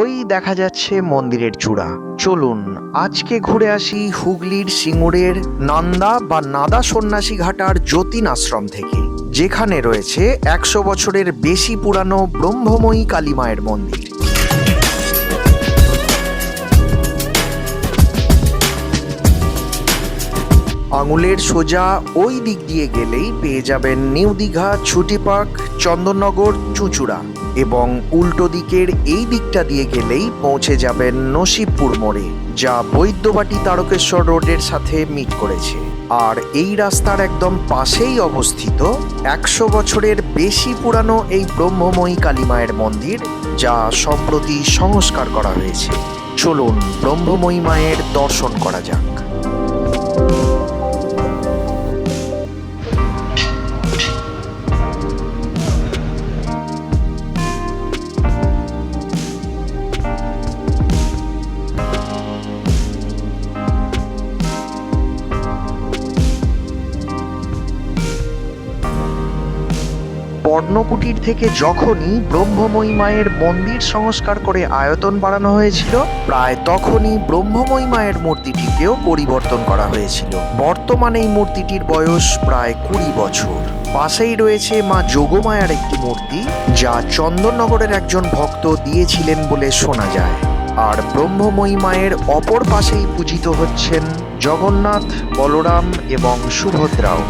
ওই দেখা যাচ্ছে মন্দিরের চূড়া। চলুন, আজকে ঘুরে আসি হুগলির সিঙ্গুরের নান্দা বা নাদা সন্ন্যাসী ঘাটার যতীন আশ্রম থেকে, যেখানে রয়েছে একশো বছরের বেশি পুরানো ব্রহ্মময়ী কালীমায়ের মন্দির। আঙুলের সোজা ওই দিক দিয়ে গেলেই পেয়ে যাবেন নিউ দীঘা, ছুটি পার্ক, চন্দননগর, চুঁচুড়া এবং উল্টো দিকের এই দিকটা দিয়ে গেলেই পৌঁছে যাবেন নসিবপুর মোড়ে, যা বৈদ্যবাটি তারকেশ্বর রোডের সাথে মিট করেছে। আর এই রাস্তার একদম পাশেই অবস্থিত একশো বছরের বেশি পুরানো এই ব্রহ্মময়ী কালী মায়ের মন্দির, যা সম্প্রতি সংস্কার করা হয়েছে। চলুন ব্রহ্মময়ী মায়ের দর্শন করা যাক। পর্ণকুটির থেকে যখনই ব্রহ্মময়ী মায়ের মন্দির সংস্কার করে আয়তন বাড়ানো হয়েছিল, প্রায় তখনই ব্রহ্মময়ী মায়ের মূর্তিটিকেও পরিবর্তন করা হয়েছিল। বর্তমানে এই মূর্তিটির বয়স প্রায় কুড়ি বছর। পাশেই রয়েছে মা যোগমায়ার একটি মূর্তি, যা চন্দননগরের একজন ভক্ত দিয়েছিলেন বলে শোনা যায়। আর ব্রহ্মময়ী মায়ের অপর পাশেই পূজিত হচ্ছেন জগন্নাথ, বলরাম এবং সুভদ্রাও।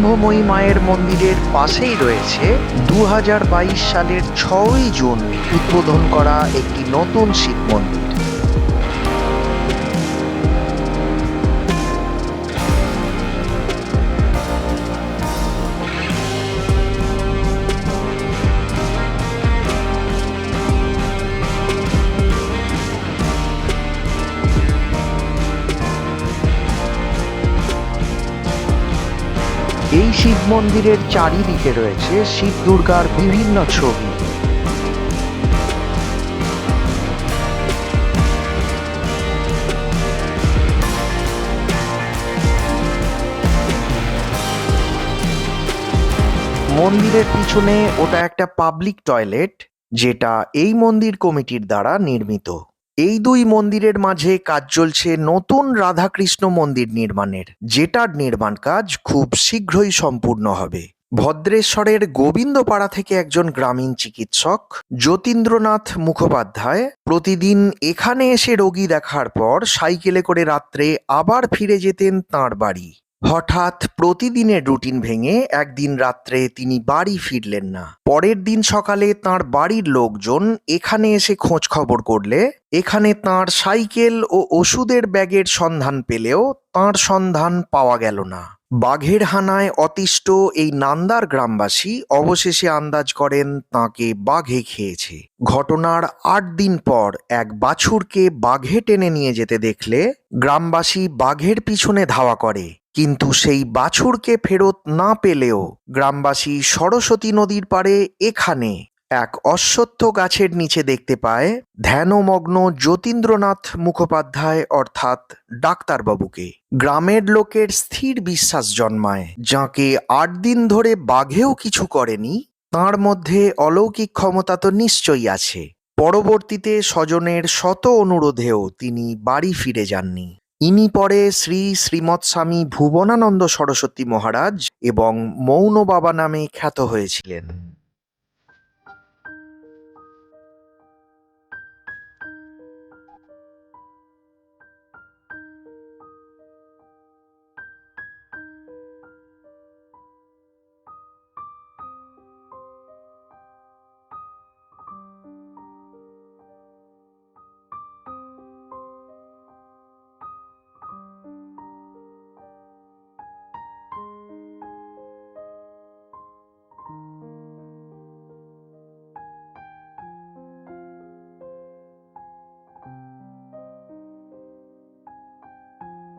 ব্রহ্মময়ী মায়ের মন্দিরের পাশেই রয়েছে দু হাজার বাইশ সালের ছয়ই জুন উদ্বোধন করা একটি নতুন শিব মন্দির। এই শিব মন্দিরের চারিদিকে রয়েছে শিব দুর্গার বিভিন্ন ছবি। মন্দিরের পিছনে ওটা একটা পাবলিক টয়লেট, যেটা এই মন্দির কমিটির দ্বারা নির্মিত। এই দুই মন্দিরের মাঝে কাজ চলছে নতুন রাধাকৃষ্ণ মন্দির নির্মাণের। যেটার নির্মাণ কাজ খুব শীঘ্রই সম্পূর্ণ হবে। ভদ্রেশ্বরের গোবিন্দপাড়া থেকে একজন গ্রামীণ চিকিৎসক, যতীন্দ্রনাথ মুখোপাধ্যায়, প্রতিদিন এখানে এসে রোগী দেখার পর সাইকেলে করে রাত্রে আবার ফিরে যেতেন তাঁর বাড়ি। হঠাৎ প্রতিদিনের রুটিন ভেঙে একদিন রাত্রে তিনি বাড়ি ফিরলেন না। পরের দিন সকালে তার বাড়ির লোকজন এখানে এসে খোঁজ খবর করলে, এখানে তার সাইকেল ও ওষুধের ব্যাগের সন্ধান পেলেও তার সন্ধান পাওয়া গেল না। বাঘের হানায় অতিষ্ঠ এই নান্দার গ্রামবাসী অবশেষে আন্দাজ করেন তাকে বাঘে খেয়েছে। ঘটনার আট দিন পর এক বাছুরকে বাঘে টেনে নিয়ে যেতে দেখলে গ্রামবাসী বাঘের পিছনে ধাওয়া করে। কিন্তু সেই বাছুরকে ফেরত না পেলেও গ্রামবাসী সরস্বতী নদীর পাড়ে এখানে এক অশ্বত্থ গাছের নিচে দেখতে পায় ধ্যানমগ্ন যতীন্দ্রনাথ মুখোপাধ্যায়, অর্থাৎ ডাক্তারবাবুকে। গ্রামের লোকের স্থির বিশ্বাস জন্মায়, যাকে আট দিন ধরে বাঘেও কিছু করেনি, তার মধ্যে অলৌকিক ক্ষমতা তো নিশ্চয়ই আছে। পরবর্তীতে স্বজনের শত অনুরোধেও তিনি বাড়ি ফিরে যাননি। ইনি পরে শ্রী শ্রীমৎ স্বামী ভুবনানন্দ সরস্বতী মহারাজ এবং মৌন বাবা নামে খ্যাত হয়েছিলেন।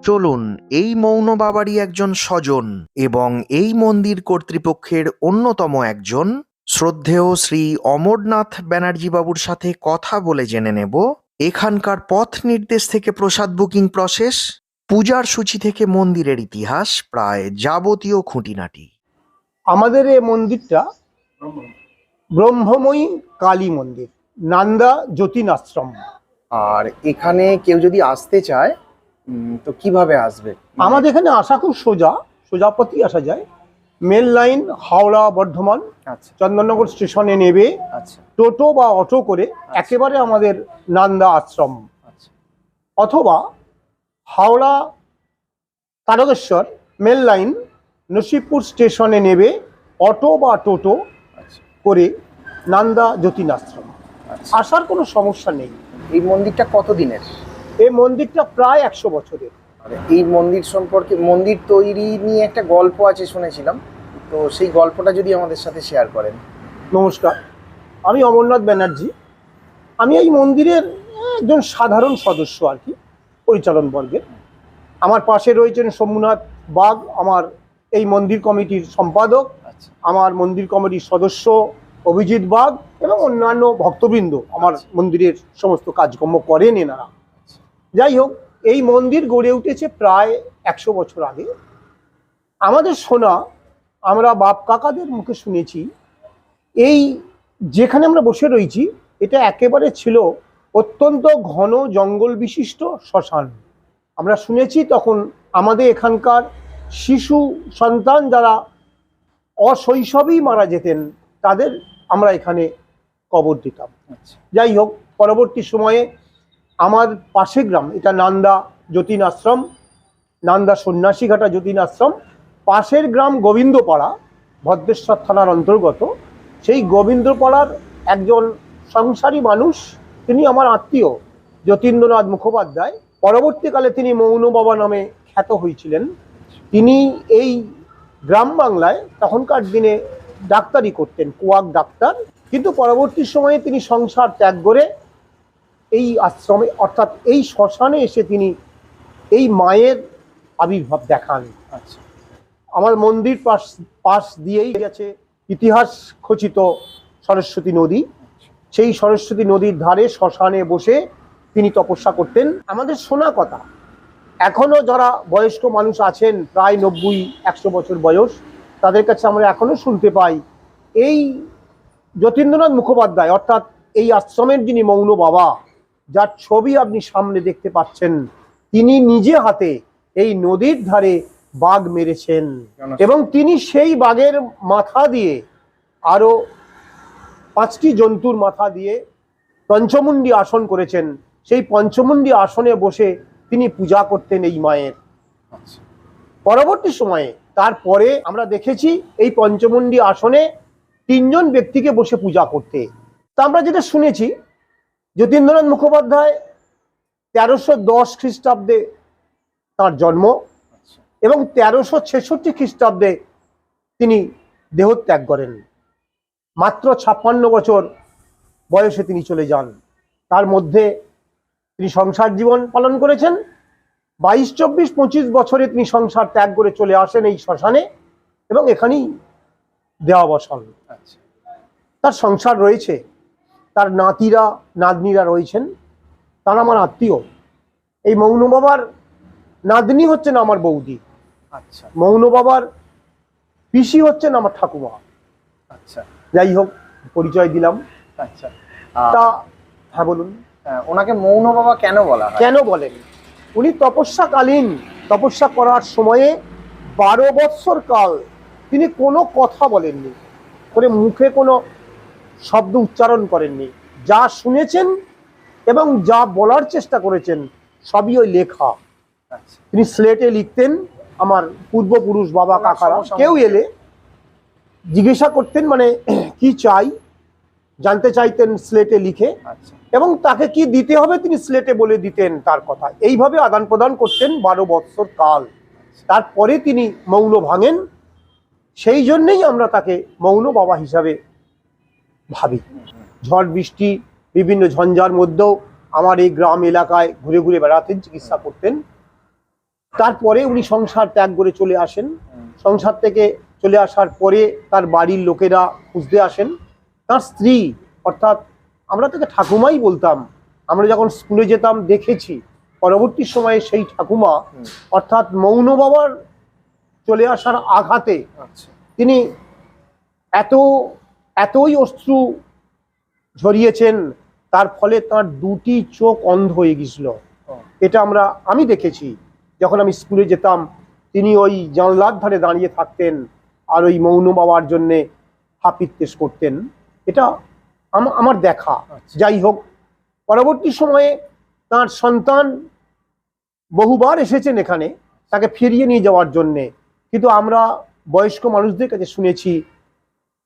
চলুন এই মৌন বাবারই একজন স্বজন এবং এই মন্দির কর্তৃপক্ষের অন্যতম একজন। শ্রদ্ধেয় শ্রী অমরনাথ ব্যানার্জি বাবুর সাথে কথা বলে জেনে নেব। এখানকার পথ নির্দেশ থেকে প্রসাদ বুকিং প্রসেস পূজার সূচি থেকে মন্দিরের ইতিহাস প্রায় যাবতীয় খুঁটিনাটি। আমাদের এই মন্দিরটা ব্রহ্মময়ী কালী মন্দির নান্দা যতীন আশ্রম আর এখানে কেউ যদি আসতে চায় তো কীভাবে আসবে? আমাদের এখানে আসা খুব সোজা সোজাপতি আসা যায়। মেল লাইন হাওড়া বর্ধমান আচ্ছা। চন্দননগর স্টেশনে নেবে। আচ্ছা। টোটো বা অটো করে একেবারে আমাদের নান্দা আশ্রম। আচ্ছা। অথবা হাওড়া তারকেশ্বর মেল লাইন নসিবপুর স্টেশনে নেবে অটো বা টোটো আচ্ছা। করে নান্দা যতীন আশ্রম আচ্ছা। আসার কোনো সমস্যা নেই। এই মন্দিরটা কত দিনের এই মন্দিরটা প্রায় একশো বছরের। আর এই মন্দির সম্পর্কে মন্দির তৈরি নিয়ে একটা গল্প আছে শুনেছিলাম। তো সেই গল্পটা যদি আমাদের সাথে শেয়ার করেন। নমস্কার আমি অমরনাথ ব্যানার্জি। আমি এই মন্দিরের একজন সাধারণ সদস্য আর কি পরিচালন বর্গের। আমার পাশে রয়েছেন সোমনাথ বাগ আমার এই মন্দির কমিটির সম্পাদক আচ্ছা। আমার মন্দির কমিটির সদস্য অভিজিৎ বাগ এবং অন্যান্য ভক্তবৃন্দ আমার মন্দিরের সমস্ত কাজকর্ম করেন এনারা। যাই হোক এই মন্দির গড়ে উঠেছে প্রায় একশো বছর আগে। আমাদের শোনা আমরা বাপ কাকাদের মুখে শুনেছি। এই যেখানে আমরা বসে রয়েছি এটা একেবারে ছিল অত্যন্ত ঘন জঙ্গল বিশিষ্ট শ্মশান। আমরা শুনেছি তখন আমাদের এখানকার শিশু সন্তান যারা অশৈশবেই মারা যেতেন তাদের আমরা এখানে কবর দিতাম। আচ্ছা। যাই হোক পরবর্তী সময়ে আমার পাশে গ্রাম, এটা নান্দা যতীন আশ্রম নান্দা সন্ন্যাসীঘাটা যতীন আশ্রম পাশের গ্রাম গোবিন্দপাড়া, ভদ্রেশ্বর থানার অন্তর্গত। সেই গোবিন্দপাড়ার একজন সংসারী মানুষ, তিনি আমার আত্মীয়, যতীন্দ্রনাথ মুখোপাধ্যায়। পরবর্তীকালে তিনি মৌন বাবা নামে খ্যাত হয়েছিলেন। তিনি এই গ্রাম বাংলায় তখনকার দিনে ডাক্তারি করতেন, কুয়াক ডাক্তার। কিন্তু পরবর্তী সময়ে তিনি সংসার ত্যাগ করে এই আশ্রমে অর্থাৎ এই শ্মশানে এসে তিনি এই মায়ের আবির্ভাব দেখান। আচ্ছা। আমার মন্দির পাশ পাশ দিয়েই গেছে ইতিহাস খচিত সরস্বতী নদী। সেই সরস্বতী নদীর ধারে শ্মশানে বসে তিনি তপস্যা করতেন। আমাদের শোনা কথা এখনও যারা বয়স্ক মানুষ আছেন প্রায় নব্বই একশো বছর বয়স তাদের কাছে আমরা এখনও শুনতে পাই এই যতীন্দ্রনাথ মুখোপাধ্যায় অর্থাৎ এই আশ্রমের যিনি মৌন বাবা যার ছবি আপনি সামনে দেখতে পাচ্ছেন তিনি নিজে হাতে এই নদীর ধারে বাঘ মেরেছেন। এবং তিনি সেই বাঘের মাথা দিয়ে আরও পাঁচটি জন্তুর মাথা দিয়ে পঞ্চমুণ্ডী আসন করেছেন। সেই পঞ্চমুণ্ডী আসনে বসে তিনি পূজা করতেন এই মায়ের। আচ্ছা। পরবর্তী সময়ে তারপরে আমরা দেখেছি এই পঞ্চমুণ্ডী আসনে তিনজন ব্যক্তিকে বসে পূজা করতে। তা আমরা যেটা শুনেছি যতীন্দ্রনাথ মুখোপাধ্যায় তেরোশো দশ খ্রিস্টাব্দে তার জন্ম আচ্ছা। এবং তেরোশো ছেষট্টি খ্রিস্টাব্দে তিনি দেহত্যাগ করেন। মাত্র ছাপ্পান্ন বছর বয়সে তিনি চলে যান। তার মধ্যে তিনি সংসার জীবন পালন করেছেন। বাইশ চব্বিশ পঁচিশ বছরে তিনি সংসার ত্যাগ করে চলে আসেন এই শ্মশানে এবং এখানেই দেওয়া বসন আচ্ছা। তার সংসার রয়েছে। তার নাতিরা নাতনিরা রয়েছেন। তারা আমার আত্মীয়। এই মৌন বাবার নাতনি হচ্ছেন আমার বৌদি। আচ্ছা। মৌন বাবার পিসি হচ্ছেন আমার ঠাকুমা। আচ্ছা। যাই হোক পরিচয় দিলাম। আচ্ছা। তা হ্যাঁ বলুন। আহ, ওনাকে মৌন বাবা কেন বলা কেন বলেন? উনি তপস্যাকালীন। তপস্যা করার সময়ে বারো বৎসর কাল তিনি কোনো কথা বলেননি। করে মুখে কোনো শব্দ উচ্চারণ করেননি। যা শুনেছেন এবং যা বলার চেষ্টা করেছেন সবই ওই লেখা। আচ্ছা। তিনি স্লেটে লিখতেন আমার পূর্বপুরুষ বাবা কাকারা। কেউ এলে জিজ্ঞাসা করতেন মানে কি চাই? জানতে চাইতেন স্লেটে লিখে। আচ্ছা। এবং তাকে কি দিতে হবে তিনি স্লেটে বলে দিতেন তার কথা। এইভাবে আদান প্রদান করতেন বারো বৎসর কাল। তারপরে তিনি মৌন ভাঙেন। সেই জন্যেই আমরা তাকে মৌন বাবা হিসাবে ভাবি। ঝড় বৃষ্টি বিভিন্ন ঝঞ্ঝার মধ্যেও আমার এই গ্রাম এলাকায় ঘুরে ঘুরে বেড়াতেন চিকিৎসা করতেন। তারপরে উনি সংসার ত্যাগ করে চলে আসেন। সংসার থেকে চলে আসার পরে তার বাড়ির লোকেরা খুঁজতে আসেন। তার স্ত্রী অর্থাৎ আমরা তাকে ঠাকুমাই বলতাম। আমরা যখন স্কুলে যেতাম দেখেছি। পরবর্তী সময়ে সেই ঠাকুমা অর্থাৎ মৌন বাবার চলে আসার আঘাতে আচ্ছা। তিনি এত এতই অশ্রু ঝরিয়েছেন তার ফলে তার দুটি চোখ অন্ধ হয়ে গেছিল এটা আমরা আমি দেখেছি। যখন আমি স্কুলে যেতাম তিনি ওই জানলার ধারে দাঁড়িয়ে থাকতেন আর ওই মৌন বাবার জন্যে হাপিত্তেশ করতেন। এটা আমার দেখা। আচ্ছা। যাই হোক পরবর্তী সময়ে তার সন্তান বহুবার এসেছেন এখানে তাকে ফিরিয়ে নিয়ে যাওয়ার জন্যে। কিন্তু আমরা বয়স্ক মানুষদের কাছে শুনেছি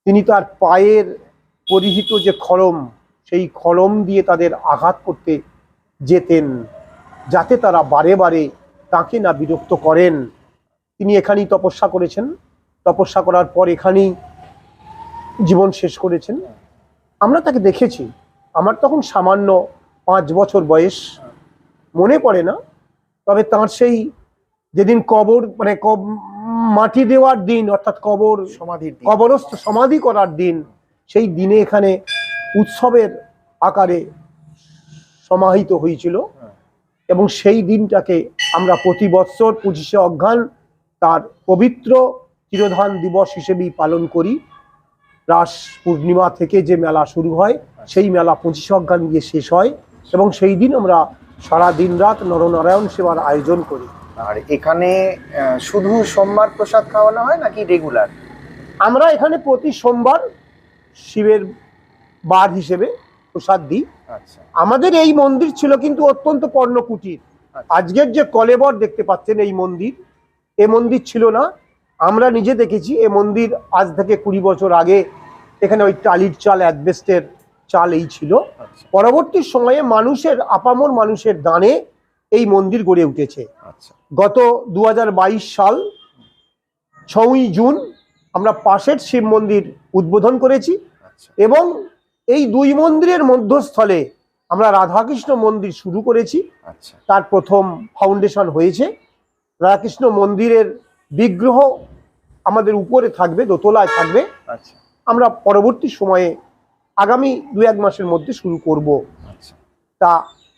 তিনি তার পায়ের পরিহিত যে খড়ম, সেই খড়ম দিয়ে তাদের আঘাত করতে যেতেন, যাতে তারা বারে বারে তাকে না বিরক্ত করেন। তিনি এখানেই তপস্যা করেছেন। তপস্যা করার পর এখানেই জীবন শেষ করেছেন। আমরা তাকে দেখেছি। আমার তখন সামান্য পাঁচ বছর বয়স। মনে পড়ে না। তবে তার সেই যেদিন কবর মানে কব- মাটি দেওয়ার দিন অর্থাৎ কবর সমাধির দিন। কবরস্থ সমাধি করার দিন সেই দিনে এখানে উৎসবের আকারে সমাহিত হয়েছিল। হ্যাঁ। এবং সেই দিনটাকে আমরা প্রতি বৎসর পঁচিশে অজ্ঞান তার পবিত্র তিরোধান দিবস হিসেবেই পালন করি। রাস পূর্ণিমা থেকে যে মেলা শুরু হয় সেই মেলা পঁচিশে অজ্ঞান গিয়ে শেষ হয়। এবং সেই দিন আমরা সারা দিন রাত নরনারায়ণ সেবার আয়োজন করি। আর এখানে শুধু সোমবার প্রসাদ খাওয়ানো হয় নাকি রেগুলার আমরা এখানে প্রতি সোমবার শিবের বার হিসেবে প্রসাদ দিই। আচ্ছা। আমাদের এই মন্দির ছিল কিন্তু অত্যন্ত পর্ণকুটির। আচ্ছা। আজকের যে কলেবর দেখতে পাচ্ছেন এই মন্দির এ মন্দির ছিল না। আমরা নিজে দেখেছি এ মন্দির আজ থেকে কুড়ি বছর আগে এখানে ওই টালির চাল অ্যাডবেস্টের চাল এই ছিল। আচ্ছা। পরবর্তী সময়ে মানুষের আপামর মানুষের দানে এই মন্দির গড়ে উঠেছে। আচ্ছা। গত দু হাজার বাইশ সাল ছয়ই জুন আমরা পাশের শিব মন্দির উদ্বোধন করেছি আচ্ছা। এবং এই দুই মন্দিরের মধ্যস্থলে আমরা রাধাকৃষ্ণ মন্দির শুরু করেছি। আচ্ছা। তার প্রথম ফাউন্ডেশন হয়েছে। রাধাকৃষ্ণ মন্দিরের বিগ্রহ আমাদের উপরে থাকবে দোতলায় থাকবে। আমরা পরবর্তী সময়ে আগামী দু এক মাসের মধ্যে শুরু করব। তা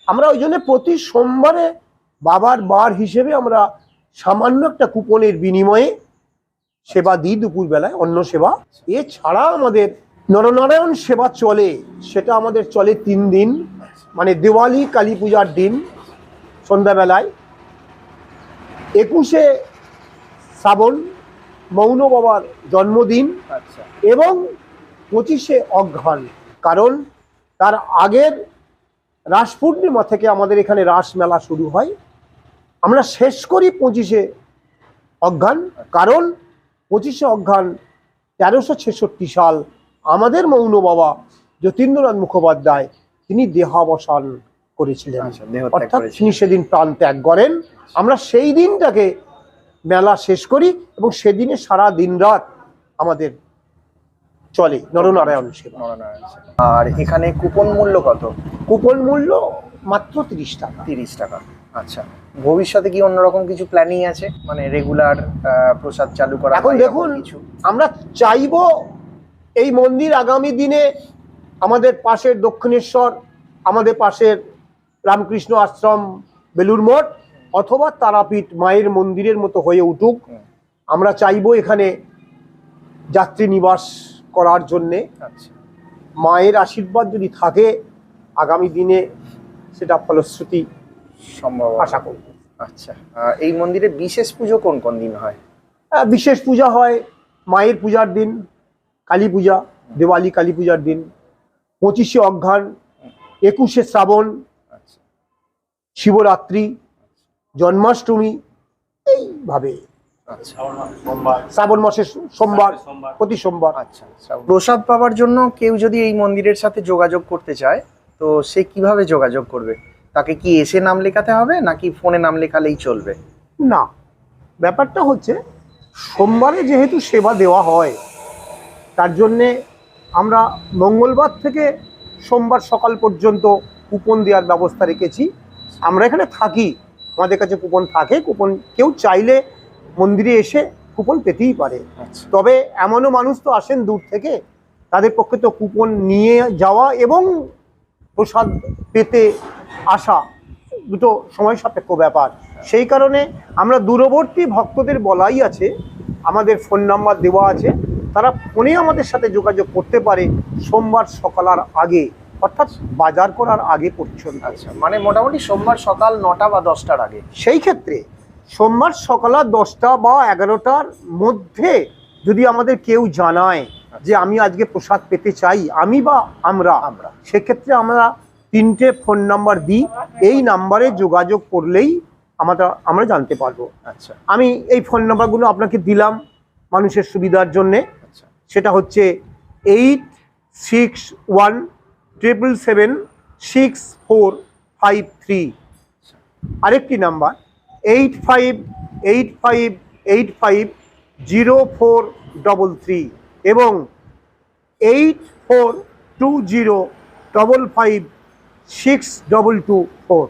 আমরা ওই জন্য প্রতি সোমবারে বাবার বার হিসেবে আমরা সামান্য একটা কুপনের বিনিময়ে সেবা দিই দুপুরবেলায় অন্য সেবা। এছাড়া আমাদের নরনারায়ণ সেবা চলে সেটা আমাদের চলে তিন দিন মানে দিওয়ালি কালী পূজার দিন সন্ধ্যাবেলায়। একুশে শ্রাবণ মৌন বাবার জন্মদিন আচ্ছা। এবং পঁচিশে অঘ্রান কারণ তার আগের রাস পূর্ণিমা থেকে আমাদের এখানে রাস মেলা শুরু হয়। আমরা শেষ করি পঁচিশে অজ্ঞান কারণ পঁচিশে অজ্ঞান তেরোশো ছেষট্টি সাল আমাদের মৌন বাবা যতীন্দ্রনাথ মুখোপাধ্যায় তিনি দেহাবসান করেছিলেন। আচ্ছা অর্থাৎ তিনি সেদিন প্রাণ ত্যাগ করেন। আমরা সেই দিনটাকে মেলা শেষ করি এবং সেদিনে সারা দিন রাত আমাদের চলে নরনারায়ণ সেবা। আর এখানে কুপন মূল্য কত? কুপন মূল্য মাত্র তিরিশ টাকা। তিরিশ টাকা। আচ্ছা ভবিষ্যতে কি অন্যরকম কিছু প্ল্যানিং আছে? মানে রেগুলার প্রসাদ চালু করা এখন দেখুন কিছু? আমরা চাইব এই মন্দির আগামী দিনে আমাদের পাশের দক্ষিণেশ্বর আমাদের পাশের রামকৃষ্ণ আশ্রম বেলুর মঠ অথবা তারাপীঠ মায়ের মন্দিরের মতো হয়ে উঠুক। আমরা চাইব এখানে যাত্রী নিবাস করার জন্যে আচ্ছা। মায়ের আশীর্বাদ যদি থাকে আগামী দিনে সেটা ফলশ্রুতি সম্ভব আশা করব আচ্ছা। এই মন্দিরে বিশেষ পুজো কোন কোন দিন হয়? বিশেষ পূজা হয় মায়ের পূজার দিন কালী পূজা দেওয়ালি কালী পূজার দিন পঁচিশে অঘ্রান একুশে শ্রাবণ আচ্ছা। শিবরাত্রি জন্মাষ্টমী এইভাবে। শ্রাবণ মাসের সোমবার প্রতি সোমবার। আচ্ছা আচ্ছা। প্রসাদ পাওয়ার জন্য কেউ যদি এই মন্দিরের সাথে যোগাযোগ করতে চায় তো সে কীভাবে যোগাযোগ করবে? তাকে কি এসে নাম লেখাতে হবে নাকি ফোনে নাম লেখালেই চলবে? না ব্যাপারটা হচ্ছে সোমবারে যেহেতু সেবা দেওয়া হয় তার জন্যে আমরা মঙ্গলবার থেকে সোমবার সকাল পর্যন্ত কুপন দেওয়ার ব্যবস্থা রেখেছি। আমরা এখানে থাকি আমাদের কাছে কুপন থাকে কুপন কেউ চাইলে মন্দিরে এসে কুপন পেতেই পারে। আচ্ছা। তবে এমনও মানুষ তো আসেন দূর থেকে তাদের পক্ষে তো কুপন নিয়ে যাওয়া এবং প্রসাদ পেতে আসা দুটো সময় সাপেক্ষ ব্যাপার। সেই কারণে আমরা দূরবর্তী ভক্তদের বলাই আছে আমাদের ফোন নাম্বার দেওয়া আছে তারা ফোনে আমাদের সাথে যোগাযোগ করতে পারে সোমবার সকালার আগে অর্থাৎ বাজার করার আগে পর্যন্ত। আচ্ছা মানে মোটামুটি সোমবার সকাল নটা বা দশটার আগে। সেই ক্ষেত্রে সোমবার সকাল দশটা বা এগারোটার মধ্যে যদি আমাদের কেউ জানায় যে আমি আজকে প্রসাদ পেতে চাই আমি বা আমরা আমরা। সেক্ষেত্রে আমরা তিনটে ফোন নাম্বার দিই। এই নাম্বারে যোগাযোগ করলেই আমরা আমরা জানতে পারব। আচ্ছা। আমি এই ফোন নাম্বারগুলো আপনাকে দিলাম মানুষের সুবিধার জন্যে। আচ্ছা। সেটা হচ্ছে eight six one triple seven six four five three. আরেকটি number eight five eight five eight five zero four double three এবং eight four two zero double five six double two four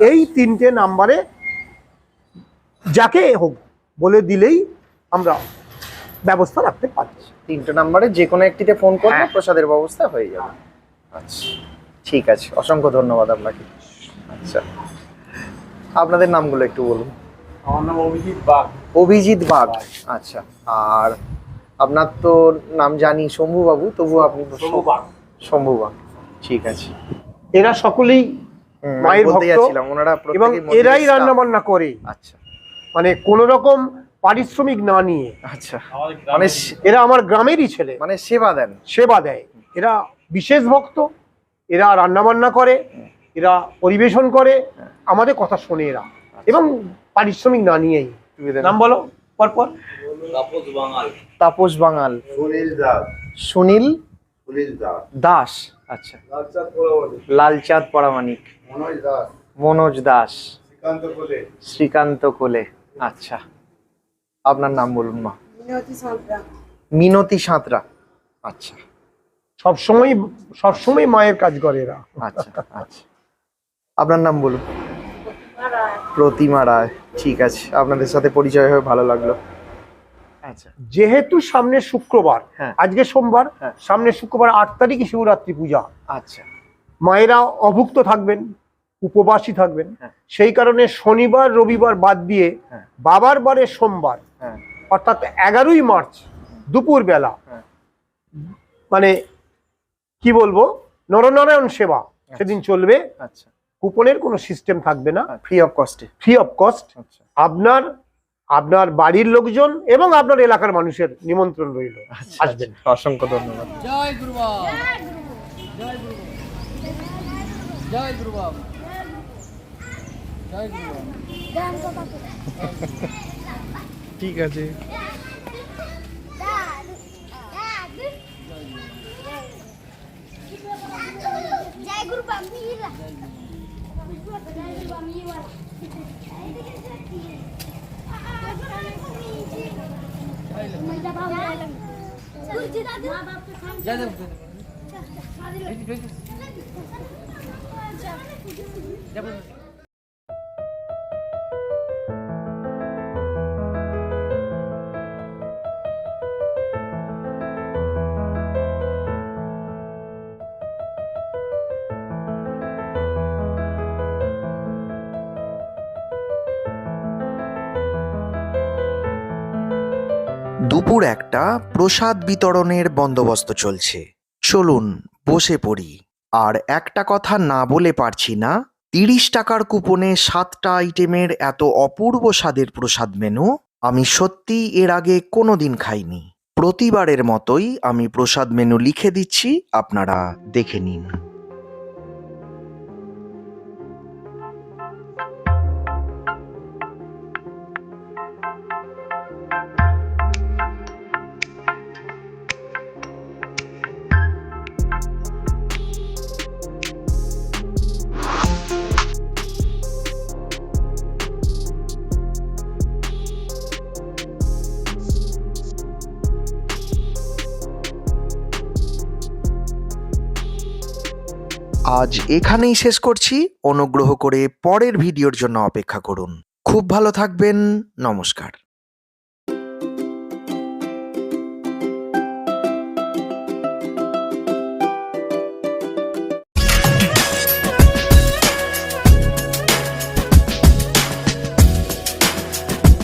এই তিনটে নাম্বারে যাকে হোক বলে দিলেই আমরা ব্যবস্থা রাখতে পারি। তিনটে নাম্বারে যে কোনো একটিতে ফোন করলে হ্যাঁ। প্রসাদের ব্যবস্থা হয়ে যাবে। আচ্ছা ঠিক আছে। অসংখ্য ধন্যবাদ আপনাকে। আচ্ছা। আপনাদের নামগুলো একটু বলুন। আমার নাম অভিজিৎ বাগ। অভিজিৎ বাগ আচ্ছা। আর আপনার তো নাম জানি শম্ভু বাবু তবু আপনি শম্ভু বাগ। ঠিক আছে। এরা সকলেই মায়ের ভক্ত যাচ্ছিলাম ওনারা এবং এরাই। রান্না বান্না করে। আচ্ছা। মানে কোন রকম পারিশ্রমিক না নিয়ে। আচ্ছা। মানে এরা আমার গ্রামেরই ছেলে। মানে সেবা দেন। সেবা দেয়। এরা বিশেষ ভক্ত। এরা রান্না বান্না করে। এরা পরিবেশন করে আমাদের কথা শোনে এরা। এবং পারিশ্রমিক না নিয়েই। নাম বলো পরপর। তাপস বাঙাল। তাপস বাঙাল। সুনীল দাস। সুনীল দাস। আচ্ছা। লালচাঁদ পরামানিক মনোজ দাস। শ্রীকান্ত কোলে। আচ্ছা। আপনার নাম বলুন মা। মিনতি সাঁতরা। মিনতি সাঁতরা আচ্ছা। সবসময় সবসময় মায়ের কাজ করে এরা। আচ্ছা আচ্ছা। আপনার নাম বলুন? প্রতিমা রায়। ঠিক আছে। আপনাদের সাথে পরিচয় হয়ে ভালো লাগল। আচ্ছা যেহেতু সামনে শুক্রবার হ্যাঁ। আজকে সোমবার হ্যাঁ। সামনে শুক্রবার আট তারিখে শিবরাত্রি পূজা। আচ্ছা। মায়েরা অভুক্ত থাকবেন উপবাসী থাকবেন। হ্যাঁ। সেই কারণে শনিবার রবিবার বাদ দিয়ে হ্যাঁ। বাবার বারে সোমবার হ্যাঁ। অর্থাৎ এগারোই মার্চ দুপুর বেলা হ্যাঁ। মানে কি বলব? নরনারায়ণ সেবা। সেদিন চলবে। আচ্ছা। কুপনের কোনো সিস্টেম থাকবে না। ফ্রি অফ কস্টে ফ্রি অফ কস্ট আপনার আপনার বাড়ির লোকজন এবং আপনার এলাকার মানুষের নিমন্ত্রণ রইল। আচ্ছা, আসবেন। আচ্ছা। অসংখ্য ধন্যবাদ। জয় গুরু জয় গুরু ঠিক আছে। জয় গুরু জয় দুপুর একটা প্রসাদ বিতরণের বন্দোবস্ত চলছে। চলুন, বসে পড়ি। আর একটা কথা না বলে পারছি না, তিরিশ টাকার কুপনে সাতটা আইটেমের এত অপূর্ব স্বাদের প্রসাদ মেনু আমি সত্যি এর আগে কোনো দিন খাইনি। প্রতিবারের মতোই আমি প্রসাদ মেনু লিখে দিচ্ছি, আপনারা দেখে নিন। আজ এখানেই শেষ করছি। অনুগ্রহ করে পরের ভিডিওর জন্য অপেক্ষা করুন। খুব ভালো থাকবেন। নমস্কার।